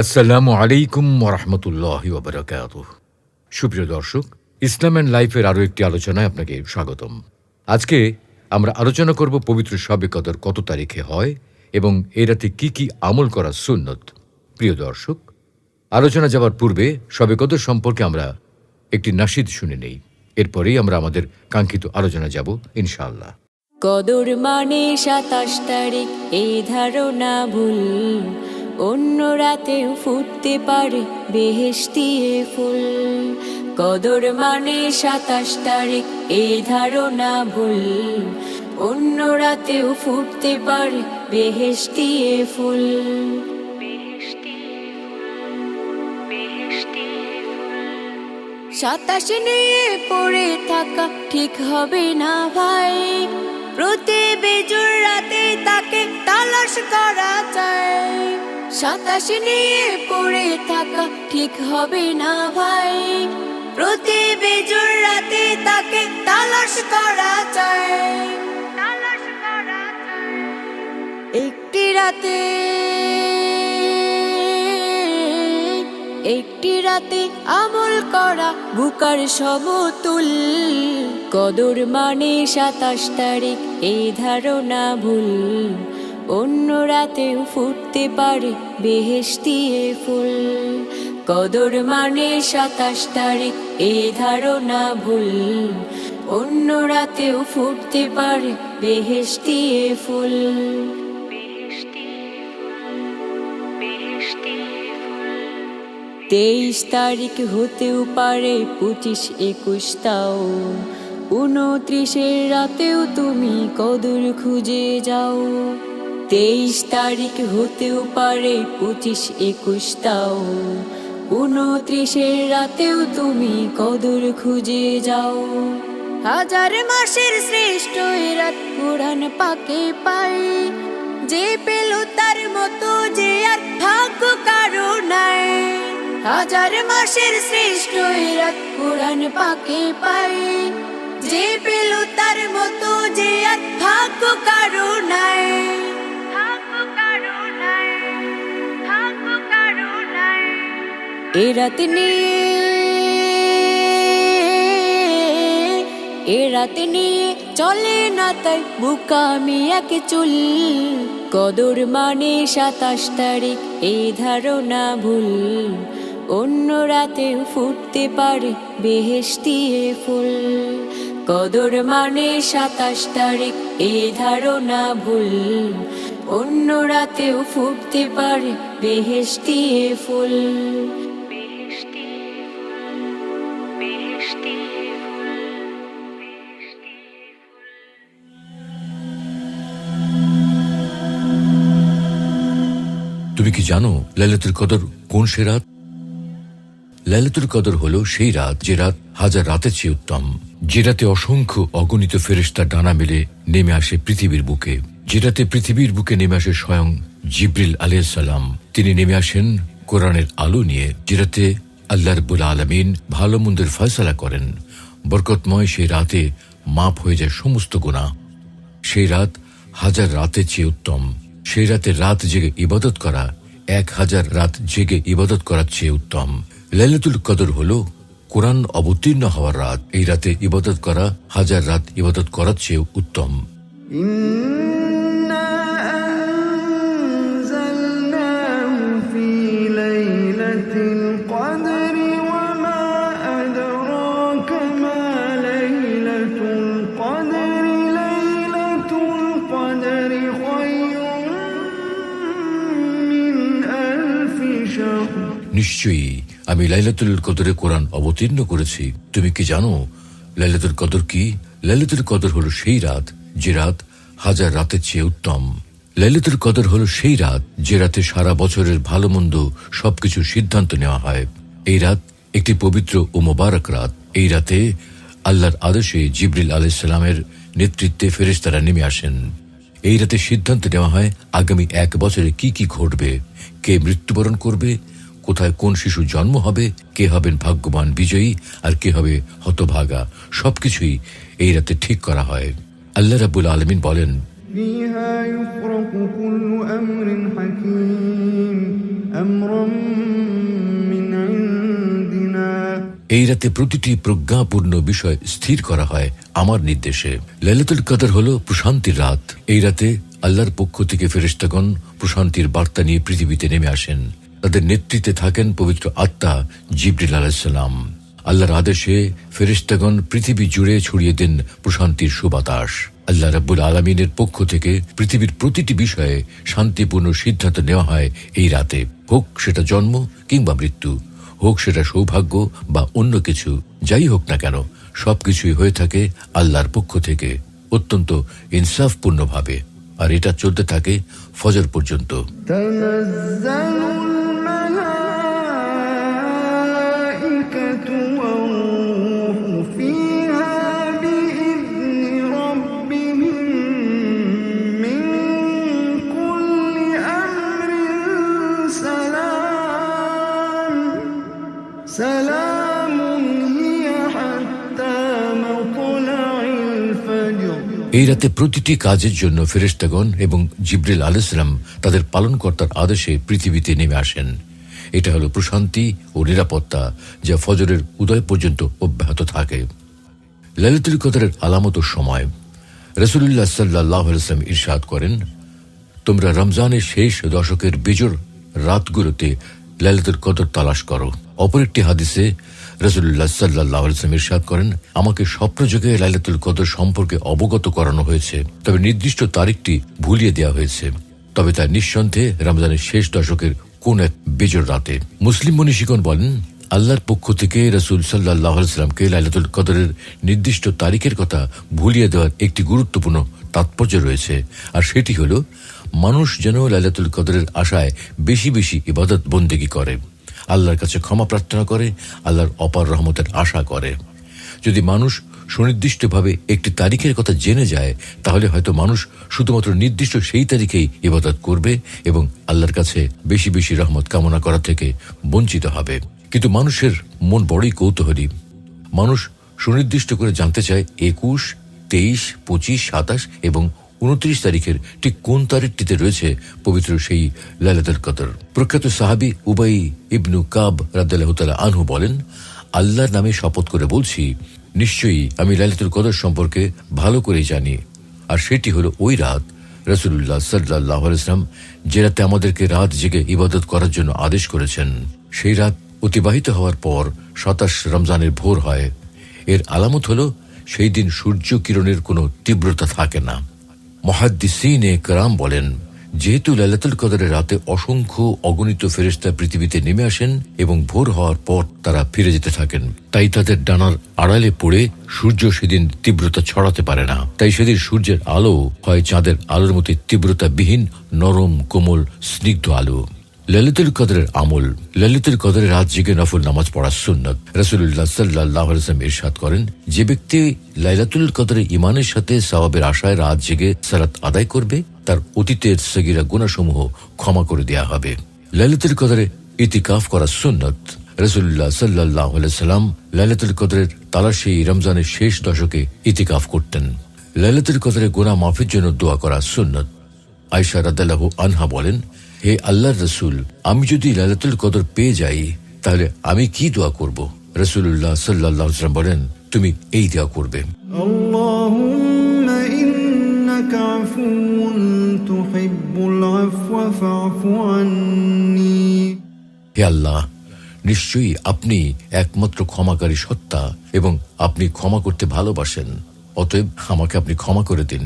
আসসালামু আলাইকুম ওরহমতুল্লাহ ওবরাকাত সুপ্রিয় দর্শক, ইসলাম অ্যান্ড লাইফের আরও একটি আলোচনায় আপনাকে স্বাগতম। আজকে আমরা আলোচনা করব পবিত্র শবে কদর কত তারিখে হয় এবং এ রাতে কি কি আমল করা সুন্নত। প্রিয় দর্শক, আলোচনা যাওয়ার পূর্বে শবে কদর সম্পর্কে আমরা একটি নাসিদ শুনে নেই। এরপরেই আমরা আমাদের কাঙ্ক্ষিত আলোচনা যাব, ইনশাআল্লাহ। কদর মানে সাতাশ তারিখ, এই ধারণা ভুল। অন্য রাতেও ফুটতে পারে বেহেস্তিয়ে ফুল। কদর মানে সাতাশ তারিখ এই ধারণা ভুল। অন্য রাতেও ফুটতে পারে বেহেস্তিয়ে ফুল। সাতাশ নিয়ে পড়ে থাকা ঠিক হবে না ভাই। প্রতি বেজুর রাতে তাকে তালাশ করা যায় সাতাশ নিয়ে পড়ে থাকা ঠিক হবে না ভাই। প্রতি বেজুর রাতে তাকে তালাশ করা যায়। একটি রাতে একটি রাতে আমল করা বুকার সমতুল। কদর মানে সাতাশ তারিখ, এই ধারণা ভুল। অন্য রাতেও ফুটতে পারে বেহেস্তিয়ে ফুল। কদর মানে সাতাশ তারিখ এ ধারণা ভুল। অন্য রাতেও ফুটতে পারে বেহেস্তিয়ে ফুল। তেইশ তারিখ হতেও পারে পঁচিশ একুশ তাও। উনত্রিশের রাতেও তুমি কদর খুঁজে যাও। তেইশ তারিখ হতেও পারে পঁচিশ একুশ তাও। উনত্রিশের রাতেও তুমি কদর খুঁজে যাও। হাজার মাসের শ্রেষ্ঠ এ রাত কোরআন পাকে পাই। যে পেল তার মতো যে আর ভাগ্য কারও নাই। হাজার মাসের শ্রেষ্ঠ এ রাত কোরআন পাকে পাই। যে পেল তার মতো যে আর ভাগ্য কারও নাই। এ রাত নিয়ে এ রাত নিয়ে চলে না তাই বুকামি এক চুল। কদর মানে সাতাশ তারিখ, এই ধারণা ভুল। অন্য রাতেও ফুটতে পারে বেহেস্তিয়ে ফুল। কদর মানে সাতাশ তারিখ, এই ধারণা ভুল। অন্য রাতেও ফুটতে পারে বেহেস্তিয়ে ফুল। তুমি কি জানো লাইলাতুল কদর কোন সে রাত? লাইলাতুল কদর হলো সেই রাত যে রাত হাজার রাতের চেয়ে উত্তম, যে রাতে অসংখ্য অগণিত ফেরেস্তার ডানা মেলে নেমে আসে পৃথিবীর বুকে, যে রাতে পৃথিবীর বুকে নেমে আসে স্বয়ং জিব্রিল আলাইসাল্লাম তিনি নেমে আসেন কোরআনের আলো নিয়ে, যে রাতে আল্লাহ রব্বুল আলমিন ভালো মন্দের ফয়সলা করেন, বরকতময় সেই রাতে মাপ হয়ে যায় সমস্ত গুণা সেই রাত হাজার রাতের চেয়ে উত্তম। সেই রাতে রাত জেগে ইবাদত করা, এক হাজার রাত জেগে ইবাদত করার চেয়ে উত্তম। লাইলাতুল কদর হল কোরআন অবতীর্ণ হওয়ার রাত। এই রাতে ইবাদত করা, হাজার রাত ইবাদত করার চেয়ে উত্তম। নিশ্চয়ই, আমি লাইলাতুল কদরে কোরআন অবতীর্ণ করেছি। তুমি কি জানো, লাইলাতুল কদর কি? লাইলাতুল কদর হলো সেই রাত, যে রাত হাজার রাতের চেয়ে উত্তম। লাইলাতুল কদর হলো সেই রাত, যে রাতে সারা বছরের ভালো মন্দ সবকিছু সিদ্ধান্ত নেওয়া হয়। এই রাত একটি পবিত্র ও মোবারক রাত। এই রাতে আল্লাহর আদেশে জিবরিল আলাইসাল্লামের নেতৃত্বে ফেরেশতারা নেমে আসেন। এই রাতে সিদ্ধান্ত নেওয়া হয় আগামী এক বছরে কি কি ঘটবে, কে মৃত্যুবরণ করবে কোথায় কোন শিশু জন্ম হবে কে হবেন ভাগ্যবান বিজয়ী আর কে হবে হতভাগা সবকিছুই এই রাতে ঠিক করা হয়। আল্লাহ রাবুল আলমিন বলেন এই রাতে প্রতিটি প্রজ্ঞাপূর্ণ বিষয় স্থির করা হয় আমার নির্দেশে। লালিতুল কাদার হল প্রশান্তির রাত। এই রাতে আল্লাহর পক্ষ থেকে ফেরেস্তাগণ প্রশান্তির বার্তা নিয়ে পৃথিবীতে নেমে আসেন। তাদের নেতৃত্বে থাকেন পবিত্র আত্মা জিবরিল আলাহিসাল্লাম আল্লাহর আদেশে ফেরেশতাগণ পৃথিবী জুড়ে ছড়িয়ে দেন প্রশান্তির সুবাতাস। আল্লাহ রাব্বুল আলমিনের পক্ষ থেকে পৃথিবীর প্রতিটি বিষয়ে শান্তিপূর্ণ সিদ্ধান্ত নেওয়া হয় এই রাতে। হোক সেটা জন্ম কিংবা মৃত্যু, হোক সেটা সৌভাগ্য বা অন্য কিছু, যাই হোক না কেন, সবকিছুই হয়ে থাকে আল্লাহর পক্ষ থেকে অত্যন্ত ইনসাফপূর্ণভাবে। আর এটা চলতে থাকে ফজর পর্যন্ত। এই রাতে প্রতিটি কাজের জন্য ফেরেশতাগণ এবং জিব্রিল আলাইসালাম তাদের পালনকর্তার আদেশে পৃথিবীতে নেমে আসেন। এটা হলো প্রশান্তি ও নিরাপত্তা, যা ফজরের উদয় পর্যন্ত অব্যাহত থাকে। ললিতুল কদরের আলামত সময়। রসুল্লাহ সাল্লাহ আলসালাম ইরশাদ করেন, তোমরা রমজানের শেষ দশকের বিজোর রাতগুলোতে লালিতুল কদর তালাশ করো। অপর একটি হাদিসে রসুল্লাহ সাল্লাহ আলসালাম ইরশাদ করেন, আমাকে স্বপ্নযোগে লাইলাতুল কদর সম্পর্কে অবগত করানো হয়েছে, তবে নির্দিষ্ট তারিখটি ভুলিয়ে দেওয়া হয়েছে। তবে তা নিঃসন্দেহে রমজানের শেষ দশকের কোন এক বেজর রাতে। মুসলিম মনীষিগণ বলেন, আল্লাহর পক্ষ থেকে রসুল সাল্লাহ সাল্লামকে লাইলাতুল কদরের নির্দিষ্ট তারিখের কথা ভুলিয়ে দেওয়ার একটি গুরুত্বপূর্ণ তাৎপর্য রয়েছে, আর সেটি হল, মানুষ যেন লাইলাতুল কদরের আশায় বেশি বেশি ইবাদত বন্দেগী করে। আল্লাহর কাছে ক্ষমা প্রার্থনা করে, আল্লাহর অপার রহমতের আশা করে। যদি মানুষ সুনির্দিষ্টভাবে একটি তারিখের কথা জেনে যায়, তাহলে হয়তো মানুষ শুধুমাত্র নির্দিষ্ট সেই তারিখেই ইবাদত করবে এবং আল্লাহর কাছে বেশি বেশি রহমত কামনা করা থেকে বঞ্চিত হবে। কিন্তু মানুষের মন বড়ই কৌতূহলী। মানুষ সুনির্দিষ্ট করে জানতে চায় একুশ, তেইশ, পঁচিশ, সাতাশ এবং উনত্রিশ তারিখের ঠিক কোন তারিখটিতে রয়েছে পবিত্র সেই লালাতুল কদর? প্রখ্যাত সাহাবি উবাই ইবনু কাব রাদ্দাল্লাহতালা আনহু বলেন, আল্লাহর নামে শপথ করে বলছি, নিশ্চয়ই আমি লালিতুল কদর সম্পর্কে ভালো করেই জানি। আর সেটি হলো ওই রাত রসুল্লাহ সাল্লাহ ইসলাম যে রাতে আমাদেরকে রাত জেগে ইবাদত করার জন্য আদেশ করেছেন। সেই রাত অতিবাহিত হওয়ার পর সাতাশ রমজানের ভোর হয়। এর আলামত হল সেই দিন সূর্য কিরণের কোনো তীব্রতা থাকে না। মহাদ্দিসিনে কারাম বলেন, যেহেতু লালাতুল কদরের রাতে অসংখ্য অগণিত ফেরেস্তা পৃথিবীতে নেমে আসেন এবং ভোর হওয়ার পর তারা ফিরে যেতে থাকেন, তাই তাদের ডানার আড়ালে পড়ে সূর্য সেদিন তীব্রতা ছড়াতে পারে না। তাই সেদিন সূর্যের আলো হয় চাঁদের আলোর মতো তীব্রতাবিহীন নরম কোমল স্নিগ্ধ আলো। ললিতুল কদরের আমল, ললিতুল কদরের রাত জেগে নফল নামাজ পড়া সুন্নত। রসুল্লাহ সাল্লাহ আলসালাম ইরশাদ করেন, যে ব্যক্তি লাইলাতুল কদরের ইমানের সাথে সওয়াবের আশায় রাত জেগে সালাত আদায় করবে, তার অতীতের সগিরা গুণাসমূহ ক্ষমা করে দেয়া হবে। লাইলাতুল কদরে ইতিকাফ করা সুন্নত। রসুল্লাহ সাল্লাহ সাল্লাম লাইলাতুল কদরের তালাশি রমজানের শেষ দশকে ইতিকাফ করতেন। লাইলাতুল কদরে গোনা মাফির জন্য দোয়া করা সুন্নত। আয়সা রাদাল্লাহ আনহা বলেন হে আল্লাহ রসুল আমি যদি লালাতুল কদর পেয়ে যাই তাহলে আমি কি দোয়া করব? রসুল্লাহ সাল্লাহ সাল্লাম বলেন তুমি এই দোয়া করবে। হে আল্লাহ নিশ্চয়ই আপনি একমাত্র ক্ষমাকারী সত্তা এবং আপনি ক্ষমা করতে ভালোবাসেন অতএব আমাকে আপনি ক্ষমা করে দিন।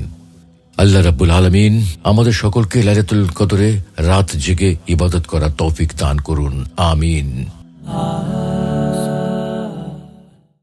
আল্লাহ রাবুল আলমিন আমাদের সকলকে লাইলাতুল কদরে রাত জেগে ইবাদত করা তৌফিক দান করুন। আমিন।